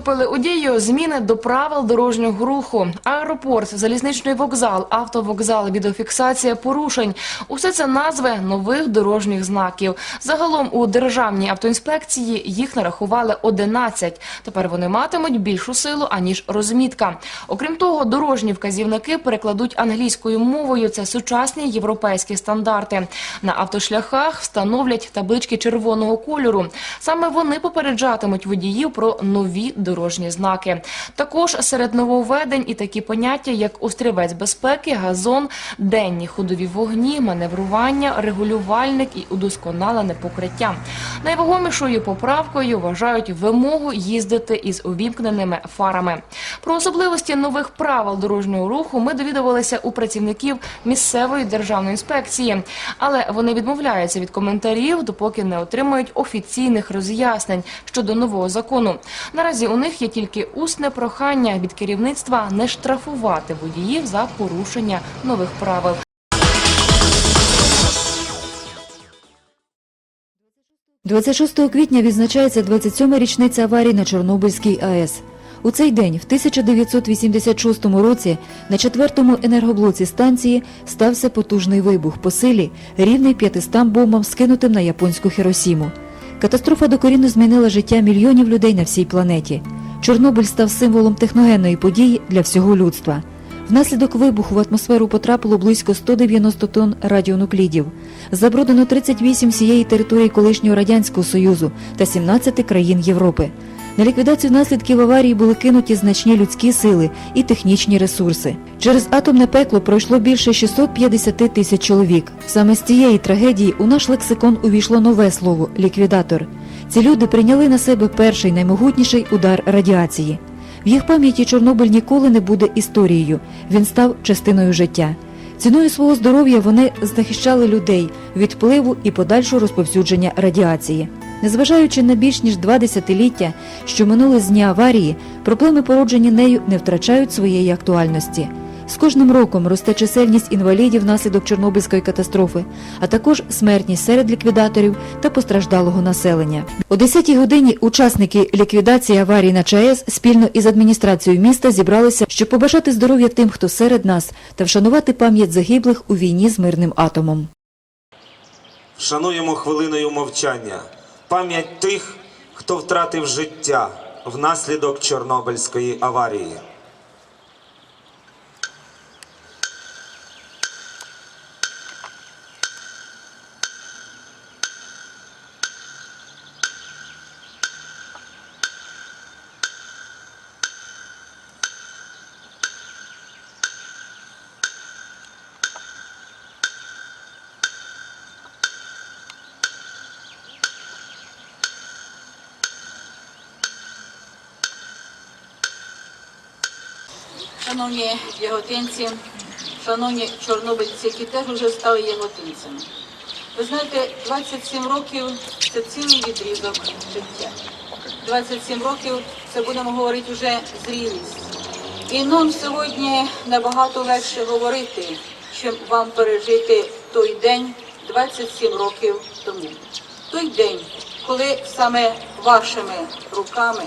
вступили у дію зміни до правил дорожнього руху. Аеропорт, залізничний вокзал, автовокзал, відеофіксація порушень. Усе це назви нових дорожніх знаків. Загалом у державній автоінспекції їх нарахували 11. Тепер вони матимуть більшу силу аніж розмітка. Окрім того, дорожні вказівники перекладуть англійською мовою. Це сучасні європейські стандарти. На автошляхах встановлять таблички червоного кольору. Саме вони попереджатимуть водіїв про нові дорожні знаки. Також серед нововведень і такі поняття, як острівець безпеки, газон, денні ходові вогні, маневрування, регулювальник і удосконалене покриття. Найвагомішою поправкою вважають вимогу їздити із увімкненими фарами. Про особливості нових правил дорожнього руху ми довідувалися у працівників місцевої державної інспекції, але вони відмовляються від коментарів, допоки не отримають офіційних роз'яснень щодо нового закону. Наразі у них є тільки усне прохання від керівництва не штрафувати водіїв за порушення нових правил. – 26 квітня відзначається 27-ма річниця аварії на Чорнобильській АЕС. У цей день, в 1986 році, на четвертому енергоблоці станції стався потужний вибух по силі, рівний 500 бомбам, скинутим на японську Хіросіму. Катастрофа докорінно змінила життя мільйонів людей на всій планеті. Чорнобиль став символом техногенної події для всього людства. Внаслідок вибуху в атмосферу потрапило близько 190 тонн радіонуклідів. Забруднено 38 всієї території колишнього Радянського Союзу та 17 країн Європи. На ліквідацію наслідків аварії були кинуті значні людські сили і технічні ресурси. Через атомне пекло пройшло більше 650 тисяч чоловік. Саме з цієї трагедії у наш лексикон увійшло нове слово ліквідатор. Ці люди прийняли на себе перший наймогутніший удар радіації. В їх пам'яті Чорнобиль ніколи не буде історією. Він став частиною життя. Ціною свого здоров'я вони захищали людей від впливу і подальшого розповсюдження радіації. Незважаючи на більш ніж два десятиліття, що минули з дня аварії, проблеми, породжені нею, не втрачають своєї актуальності. З кожним роком росте чисельність інвалідів внаслідок Чорнобильської катастрофи, а також смертність серед ліквідаторів та постраждалого населення. О 10-й годині учасники ліквідації аварії на ЧАЕС спільно із адміністрацією міста зібралися, щоб побажати здоров'я тим, хто серед нас, та вшанувати пам'ять загиблих у війні з мирним атомом. Вшануємо хвилиною мовчання пам'ять тих, хто втратив життя внаслідок Чорнобильської аварії. Шановні яготинці, шановні чорнобильці, які теж вже стали яготинцями. Ви знаєте, 27 років це цілий відрізок життя. 27 років це будемо говорити вже зрілість. І нам сьогодні набагато легше говорити, чим вам пережити той день 27 років тому. Той день, коли саме вашими руками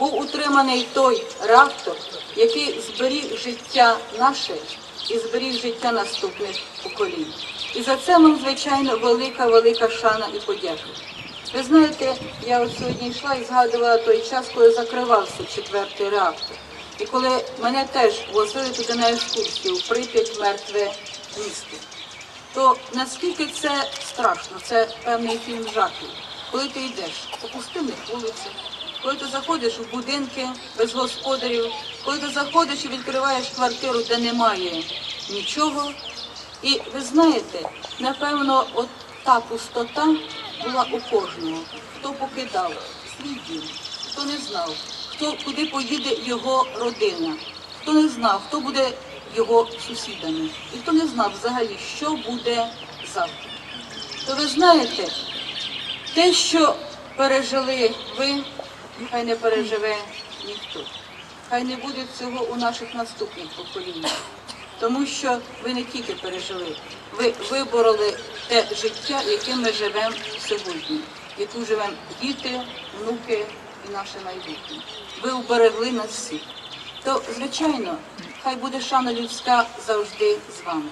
був утриманий той реактор, який зберіг життя наше і зберіг життя наступних поколінь. І за це нам, звичайно, велика, велика шана і подяка. Ви знаєте, я от сьогодні йшла і згадувала той час, коли закривався четвертий реактор. І коли мене теж возили туди на екскурсію Прип'ять мертве місто то наскільки це страшно, це певний фільм жахів. Коли ти йдеш по пустинних вулицях, коли ти заходиш в будинки без господарів, коли ти заходиш і відкриваєш квартиру, де немає нічого. І ви знаєте, напевно, от та пустота була у кожного, хто покидав свій дім, хто не знав, хто куди поїде його родина, хто не знав, хто буде його сусідами, і хто не знав взагалі, що буде завтра. То ви знаєте, те, що пережили ви, хай не переживе ніхто. Хай не буде цього у наших наступних поколіннях. Тому що ви не тільки пережили, ви вибороли те життя, яким ми живемо сьогодні, яку живемо діти, внуки, і наше майбутнє. Ви уберегли нас всіх. То, звичайно, хай буде шана людська завжди з вами.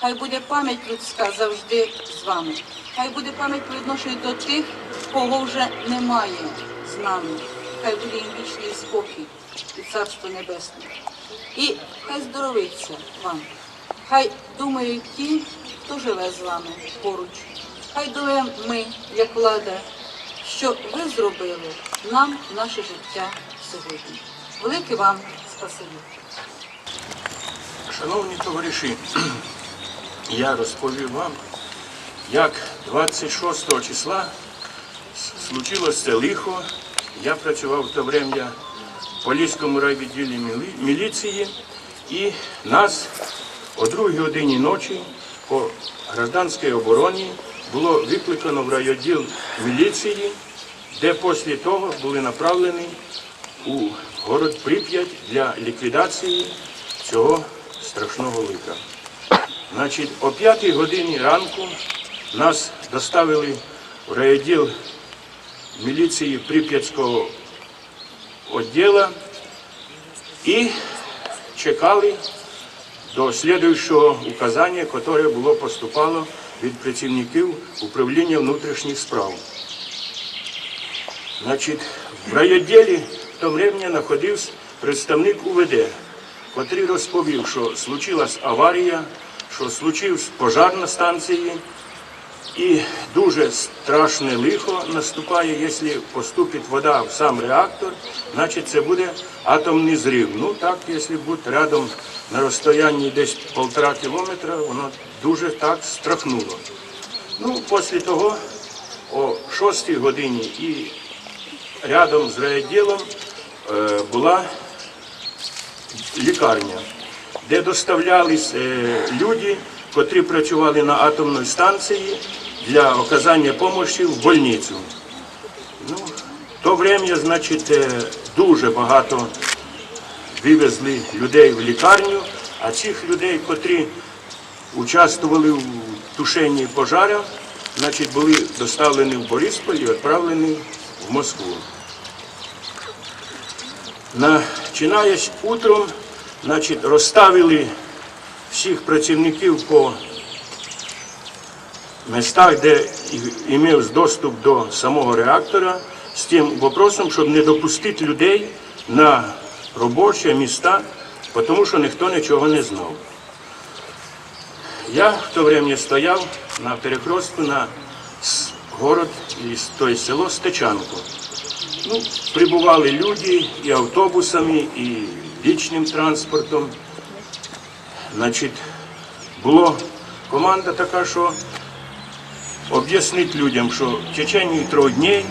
Хай буде пам'ять людська завжди з вами. Хай буде пам'ять по відношенню до тих, кого вже немає з нами. Хай буде їм вічний спокій і царство небесне. І хай здоровиться вам. Хай думають ті, хто живе з вами поруч. Хай думаємо ми, як влада, що ви зробили нам наше життя сьогодні. Велике вам спасибі. Шановні товариші, я розповів вам, як 26 числа случилось це лихо. Я працював в те время в Поліському райвідділі міліції, і нас о другій годині ночі по гражданській обороні було викликано в райвідділ міліції, де після того були направлені у город Прип'ять для ліквідації цього страшного лиха. Значить, о п'ятій годині ранку нас доставили в райвідділ міліції Прип'ятського відділу і чекали до слідуючого указання, яке було поступало від працівників управління внутрішніх справ. Значить, в райвідділі в то время знаходився представник УВД, котрий розповів, що случилась аварія, що случився пожар на станції, і дуже страшне лихо наступає, якщо поступить вода в сам реактор, значить це буде атомний зрив. Ну так, якщо бути рядом на розстоянні десь півтора кілометра, воно дуже так страхнуло. Ну, після того, о 6 годині і рядом з райвідділом е, була лікарня, де доставлялись е, люди, котрі працювали на атомній станції для оказання допомоги в больницю. Ну, то время, значить, е, дуже багато вивезли людей в лікарню, а цих людей, котрі участвували в тушенні пожару, значить, були доставлені в Борисполь і відправлені в Москву. Починаючи утром, значить, розставили всіх працівників по містах, де і- імів доступ до самого реактора, з тим вопросом, щоб не допустити людей на робочі міста, тому що ніхто нічого не знав. Я в то время стояв на перекрестку на город, і с- то село Стечанко. Ну, прибували люди і автобусами, і лічним транспортом. Значить, була команда така, що об'яснити людям, що в течение трьох днів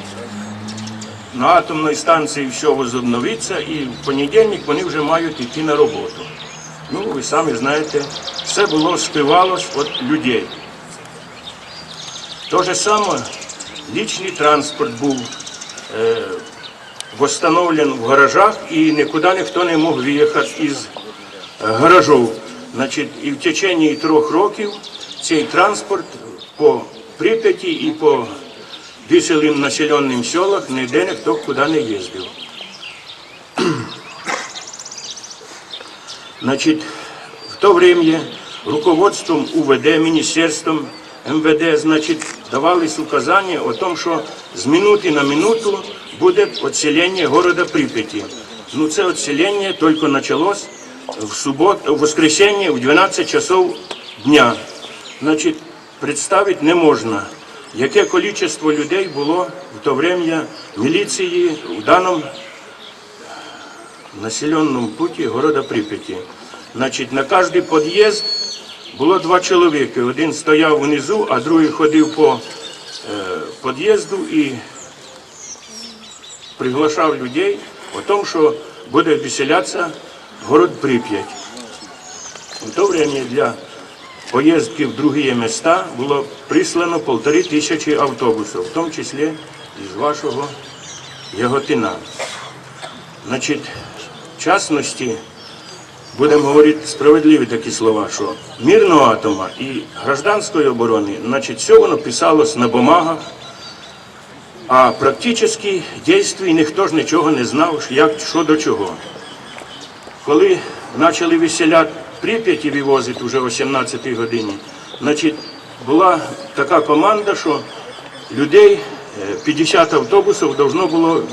на атомній станції все возобновиться, і в понедільник вони вже мають йти на роботу. Ну, ви самі знаєте, все було співалось від людей. То же саме лічний транспорт був е, восстановлен в гаражах і нікуди ніхто не мог виїхати із гаражів. Значить, і в течение трьох років цей транспорт по Прип'яті і по веселим населеним селах ніде ніхто куди не їздив. Значит, в то время руководством УВД, Министерством МВД, значит, давались указания о том, що з минути на минуту буде відселення города Припяти. Ну, це відселення тільки почалось в суботу, в воскресенье в 12 часов дня. Значить, представити не можна, яке кількість людей було в то время міліції в даному населенном путі города Прип'яті. Значить, на кожний під'їзд було два чоловіки. Один стояв внизу, а другий ходив по е, під'їзду і приглашав людей о том, що буде веселятися город Прип'ять. В то время для поїздки в другі міста було прислано полтори тисячі автобусів, в тому числі із вашого Яготина. Значить, в частності, будемо говорити справедливі такі слова, що мирного атома і гражданської оборони, значить, все воно писалось на бумагах, а практично дійстві ніхто ж нічого не знав, як що до чого. Коли почали виселяти Прип'яті вивозити вже о 18 годині, значить, була така команда, що людей, е, 50 автобусів должно було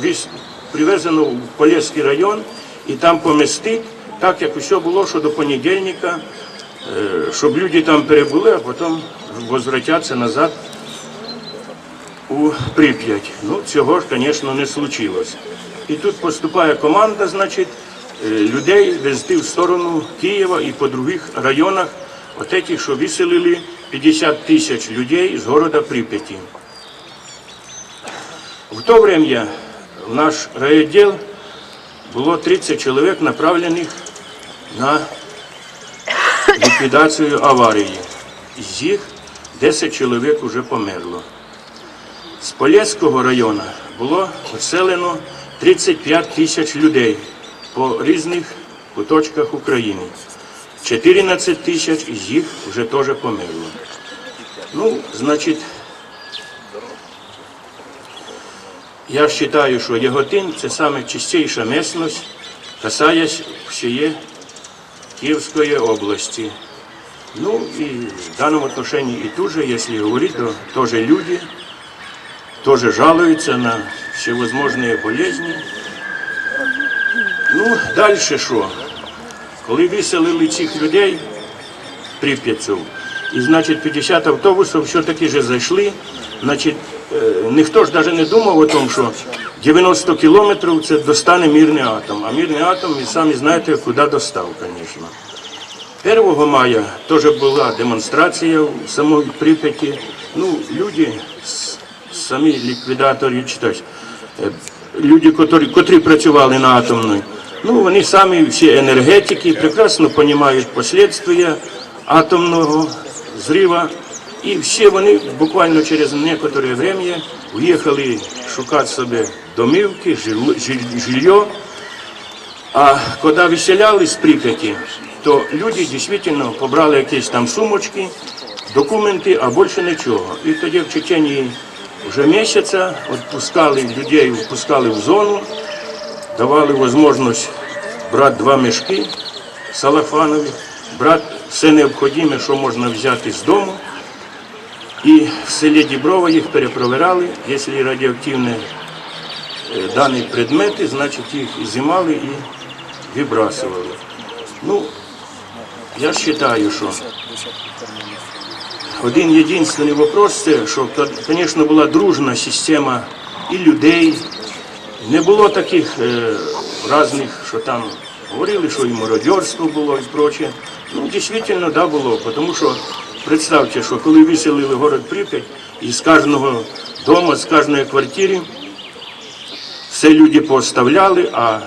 привезено в Полєський район і там помістити, так як усе було, що до понедільника, е, щоб люди там перебули, а потім возвратятися назад у Прип'ять. Ну, цього ж, звісно, не случилось. І тут поступає команда, значить, е, людей везти в сторону Києва і по других районах, от этих, що виселили 50 тисяч людей з города Прип'яті. В то время в наш райотдел було 30 чоловік направлених на ліквідацію аварії. З їх 10 чоловік вже померло. З Полєцького району було поселено 35 тисяч людей по різних куточках України. 14 тисяч із їх вже теж померло. Ну, значить, я вважаю, що Яготин це саме чистіша місцевість, касаясь всієї Київської області. Ну и в даному данном отношении и тоже, если говорить, то тоже люди, тоже жалуются на всевозможные болезни. Ну, далі що? Коли виселили цих людей, прип'ятців, і значить 50 автобусів все-таки же зайшли, значить, е, ніхто ж навіть не думав о тому, що 90 кілометрів це достане мирний атом. А мирний атом, ви самі знаєте, куди достав, звісно. 1 мая теж була демонстрація в самій Прип'яті. Ну, люди, самі ліквідатори, чи то е, люди, котрі, котрі працювали на атомній, ну, вони самі всі енергетики, прекрасно розуміють последствия атомного зрива. І всі вони буквально через некоторе время уїхали шукати собі домівки, жил- жил- жилье. А коли виселяли з Прип'яті, то люди дійсно побрали якісь там сумочки, документи, а більше нічого. І тоді в течение вже місяця відпускали людей, відпускали в зону, давали можливість брати два мішки салафанові, брати все необхідне, що можна взяти з дому. І в селі Діброво їх перепровіряли, якщо радіоактивне е, дані предмети, значить їх ізимали і вибрасували. Ну, я вважаю, що один єдиний вопрос це, що, звісно, була дружна система і людей. Не було таких е, різних, що там говорили, що і мародерство було і проче. Ну, дійсно, да, було, тому що представте, що коли виселили город Прип'ять, і з кожного дому, з кожної квартири все люди поставляли, а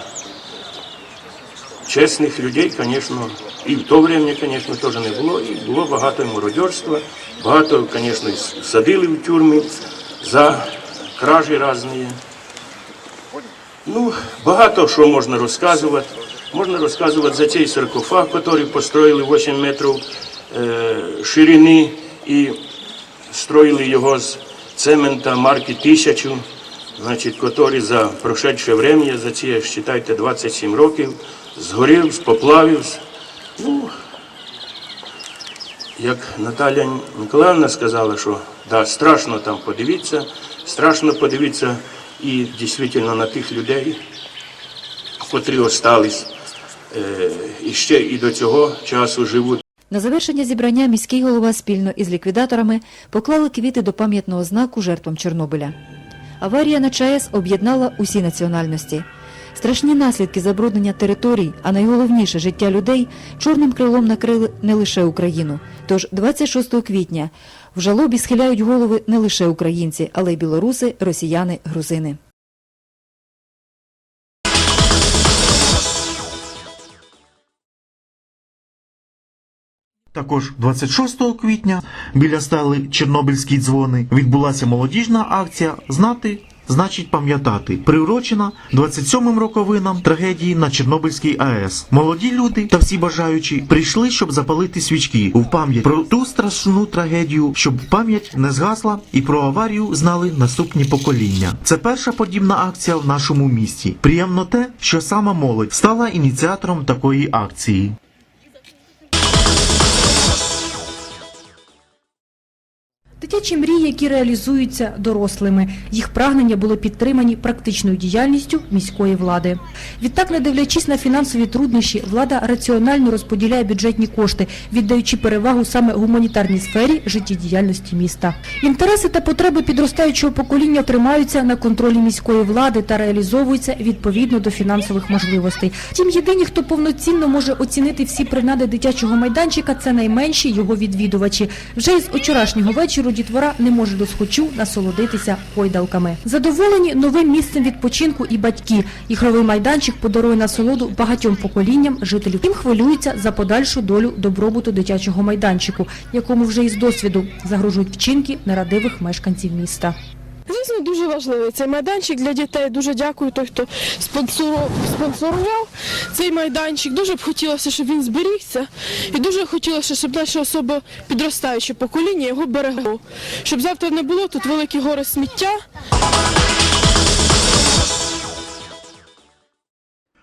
чесних людей, звісно, і в то время, звісно, теж не було. І було багато мародерства, багато, звісно, садили в тюрми за кражі різні. Ну, багато що можна розказувати. Можна розказувати за цей саркофаг, який построїли 8 метрів е, ширини і строїли його з цемента марки 1000, значить, який за прошедше время, за ці, вважайте, 27 років, згорів, споплавився. Ну, як Наталя Миколаївна сказала, що да, страшно там подивитися, страшно подивитися і дійсно на тих людей, котрі остались е, і ще і до цього часу живуть. На завершення зібрання міський голова спільно із ліквідаторами поклали квіти до пам'ятного знаку жертвам Чорнобиля. Аварія на ЧАЕС об'єднала усі національності. Страшні наслідки забруднення територій, а найголовніше життя людей чорним крилом накрили не лише Україну. Тож 26 квітня в жалобі схиляють голови не лише українці, але й білоруси, росіяни, грузини. Також 26 квітня біля стали Чорнобильські дзвони відбулася молодіжна акція Знати значить пам'ятати. Приурочена 27-м роковинам трагедії на Чорнобильській АЕС. Молоді люди та всі бажаючі прийшли, щоб запалити свічки у пам'ять про ту страшну трагедію, щоб пам'ять не згасла і про аварію знали наступні покоління. Це перша подібна акція в нашому місті. Приємно те, що сама молодь стала ініціатором такої акції. Дитячі мрії, які реалізуються дорослими. Їх прагнення були підтримані практичною діяльністю міської влади. Відтак, не дивлячись на фінансові труднощі, влада раціонально розподіляє бюджетні кошти, віддаючи перевагу саме гуманітарній сфері життєдіяльності міста. Інтереси та потреби підростаючого покоління тримаються на контролі міської влади та реалізовуються відповідно до фінансових можливостей. Тим єдині, хто повноцінно може оцінити всі принади дитячого майданчика, це найменші його відвідувачі. Вже із вчорашнього вечора дітвора не може досхочу насолодитися гойдалками. Задоволені новим місцем відпочинку і батьки. Ігровий майданчик подарує насолоду багатьом поколінням жителів. Тим хвилюються за подальшу долю добробуту дитячого майданчику, якому вже із досвіду загрожують вчинки нерадивих мешканців міста. Звісно, дуже важливий цей майданчик для дітей. Дуже дякую той, хто спонсорував цей майданчик. Дуже б хотілося, щоб він зберігся. І дуже хотілося, щоб наше особо підростаюче покоління його берегло. Щоб завтра не було тут великі гори сміття.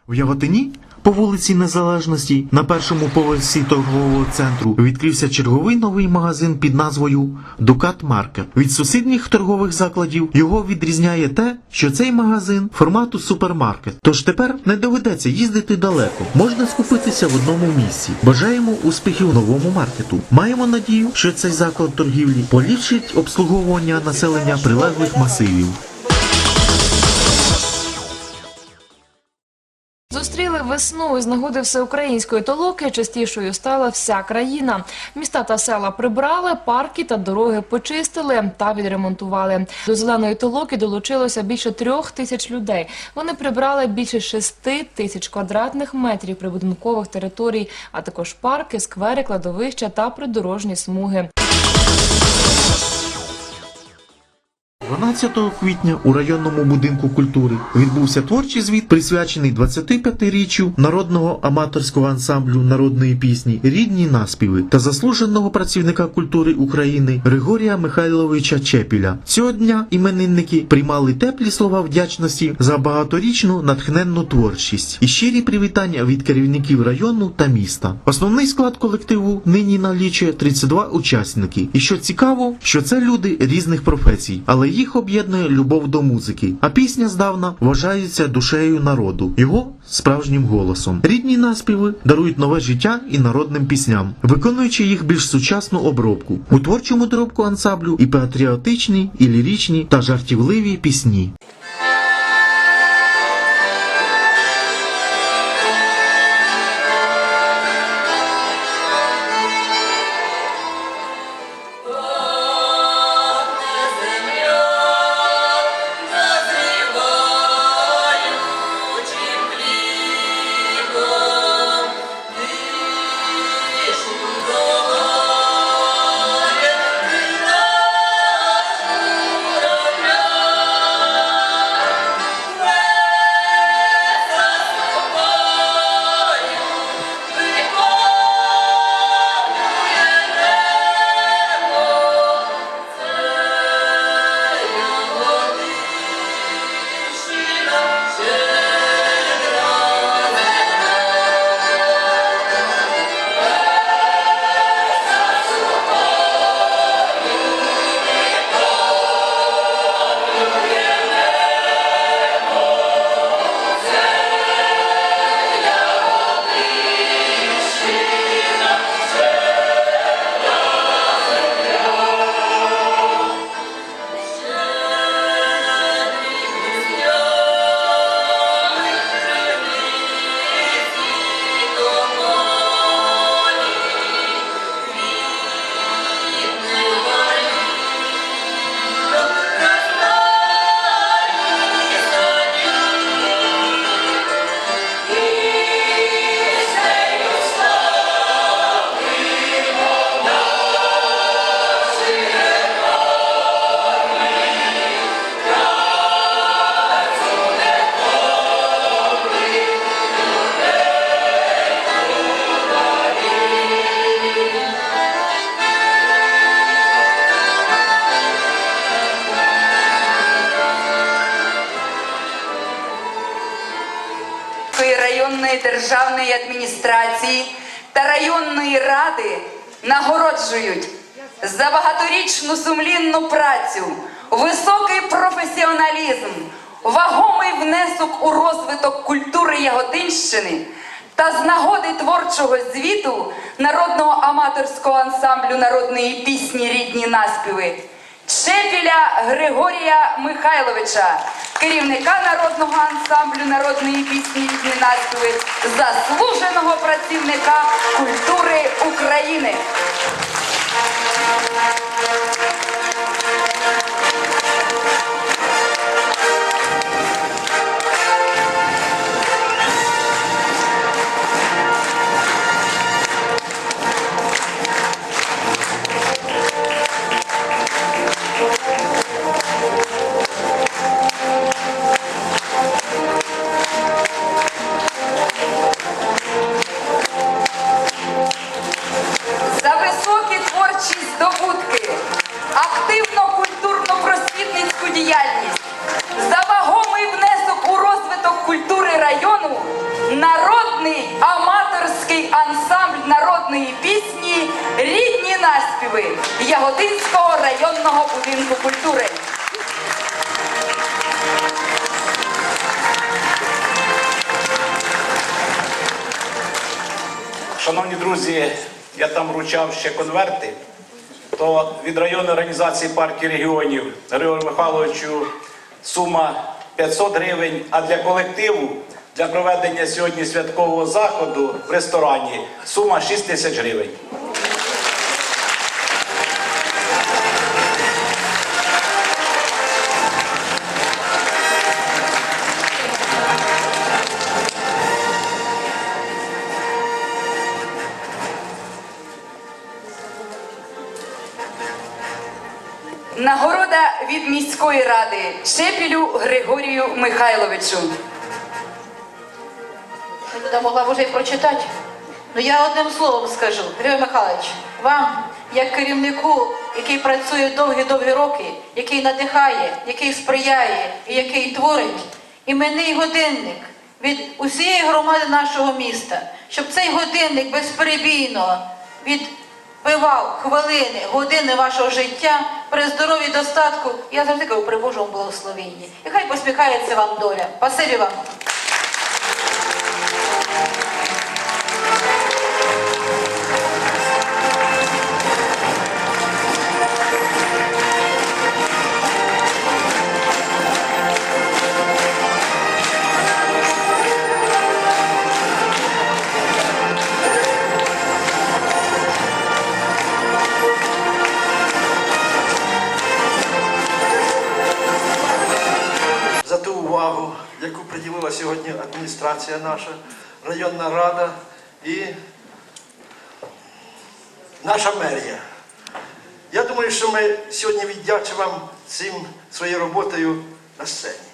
В Яготині по вулиці Незалежності на першому поверсі торгового центру відкрився черговий новий магазин під назвою Дукат Маркет. Від сусідніх торгових закладів його відрізняє те, що цей магазин формату супермаркет. Тож тепер не доведеться їздити далеко. Можна скупитися в одному місці. Бажаємо успіхів новому маркету. Маємо надію, що цей заклад торгівлі поліпшить обслуговування населення прилеглих масивів. Зустріли весну з нагоди всеукраїнської толоки частішою стала вся країна. Міста та села прибрали, парки та дороги почистили та відремонтували. До зеленої толоки долучилося більше трьох тисяч людей. Вони прибрали більше шести тисяч квадратних метрів прибудинкових територій, а також парки, сквери, кладовища та придорожні смуги. 12 квітня у районному будинку культури відбувся творчий звіт, присвячений 25-річчю народного аматорського ансамблю народної пісні Рідні наспіви та заслуженого працівника культури України Григорія Михайловича Чепіля. Цього дня іменинники приймали теплі слова вдячності за багаторічну натхненну творчість і щирі привітання від керівників району та міста. Основний склад колективу нині налічує 32 учасники. І що цікаво, що це люди різних професій, але їх об'єднує любов до музики. А пісня здавна вважається душею народу, його справжнім голосом. Рідні наспіви дарують нове життя і народним пісням, виконуючи їх більш сучасну обробку. У творчому доробку ансамблю і патріотичні, і ліричні та жартівливі пісні. Державної адміністрації та районної ради нагороджують за багаторічну сумлінну працю, високий професіоналізм, вагомий внесок у розвиток культури Яготинщини та з нагоди творчого звіту народного аматорського ансамблю народної пісні Рідні наспіви Чепіля Григорія Михайловича, керівника народного ансамблю народної пісні наспіви, заслуженого працівника культури України. Шановні друзі, я там вручав ще конверти. То від районної організації партії регіонів Григорію Михайловичу сума 500 гривень, а для колективу для проведення сьогодні святкового заходу в ресторані сума 6 тисяч гривень. Ради Шепілю Григорію Михайловичу. Я туди могла вже й прочитати. Ну я одним словом скажу, Григорій Михайлович, вам, як керівнику, який працює довгі-довгі роки, який надихає, який сприяє і який творить, іменний годинник від усієї громади нашого міста, щоб цей годинник безперебійно відбивав хвилини, години вашого життя при здоров'ї достатку. Я завжди кажу при Божому благословенні. І хай посміхається вам доля. Спасибі вам. Адміністрація наша, районна рада і наша мерія. Я думаю, що ми сьогодні віддячимо вам цим своєю роботою на сцені.